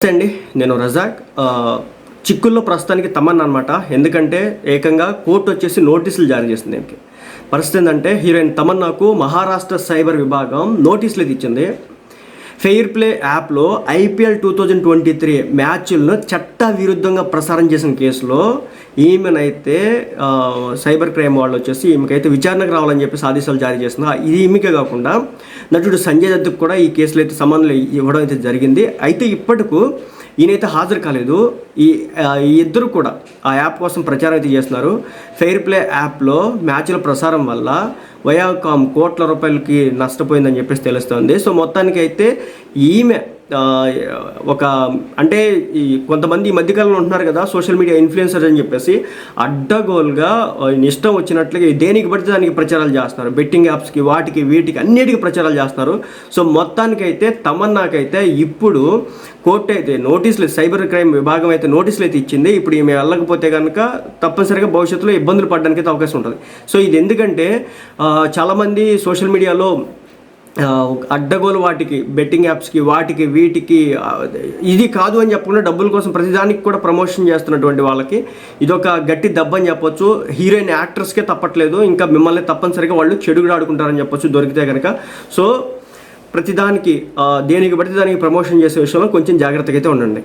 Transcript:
నమస్తే అండి. నేను రజాక్. చిక్కుల్లో ప్రస్తుతానికి తమన్ అనమాట ఎందుకంటే ఏకంగా కోర్టు వచ్చేసి నోటీసులు జారీ చేసింది దీనికి పరిస్థితి ఏంటంటే హీరోయిన్ తమన్నాకు మహారాష్ట్ర సైబర్ విభాగం నోటీసులు ఇచ్చింది. ఫెయిర్ ప్లే యాప్లో IPL two thousand twenty three మ్యాచ్లను చట్ట విరుద్ధంగా ప్రసారం చేసిన కేసులో ఈమెనైతే సైబర్ క్రైమ్ వాళ్ళు వచ్చేసి ఈమెకైతే విచారణకు రావాలని చెప్పేసి ఆదేశాలు జారీ చేసింది ఇది ఈమెకే కాకుండా నటుడు సంజయ్ దత్తుకు కూడా ఈ కేసులో అయితే సంబంధం ఇవ్వడం అయితే జరిగింది. అయితే ఇప్పటికు ఈయనైతే హాజరు కాలేదు. ఈ ఇద్దరు కూడా ఆ యాప్ కోసం ప్రచారం అయితే చేస్తున్నారు. ఫెయిర్ ప్లే యాప్లో మ్యాచ్ల ప్రసారం వల్ల వయాకామ్ కోట్ల రూపాయలకి నష్టపోయిందని చెప్పేసి తెలుస్తుంది. సో మొత్తానికి అయితే ఈమె ఒక అంటే ఈ కొంతమంది ఈ మధ్యకాలంలో ఉంటున్నారు కదా సోషల్ మీడియా ఇన్ఫ్లుయెన్సర్స్ అని చెప్పేసి అడ్డగోలుగా ఇష్టం వచ్చినట్లుగా దేనికి పడితే దానికి ప్రచారాలు చేస్తున్నారు. బెట్టింగ్ యాప్స్కి వాటికి వీటికి అన్నిటికీ ప్రచారాలు చేస్తున్నారు. సో మొత్తానికైతే తమన్నాకైతే ఇప్పుడు కోర్టు అయితే నోటీసులు సైబర్ క్రైమ్ విభాగం అయితే నోటీసులు అయితే ఇచ్చింది. ఇప్పుడు ఈమె వెళ్ళకపోతే కనుక తప్పనిసరిగా భవిష్యత్తులో ఇబ్బందులు పడడానికి అయితే అవకాశం ఉంటుంది. సో ఇది ఎందుకంటే చాలామంది సోషల్ మీడియాలో అడ్డగోలు వాటికి బెట్టింగ్ యాప్స్కి వాటికి వీటికి ఇది కాదు అని చెప్పకుండా డబ్బుల కోసం ప్రతిదానికి కూడా ప్రమోషన్ చేస్తున్నటువంటి వాళ్ళకి ఇదొక గట్టి దెబ్బ అని చెప్పొచ్చు. హీరోయిన్ యాక్టర్స్కే తప్పట్లేదు. ఇంకా మిమ్మల్ని తప్పనిసరిగా వాళ్ళు చెడుగుడు ఆడుకుంటారని చెప్పొచ్చు. దొరికితే కనుక సో ప్రతిదానికి దేనికి బట్టి దానికి ప్రమోషన్ చేసే విషయంలో కొంచెం జాగ్రత్తగా అయితే ఉండండి.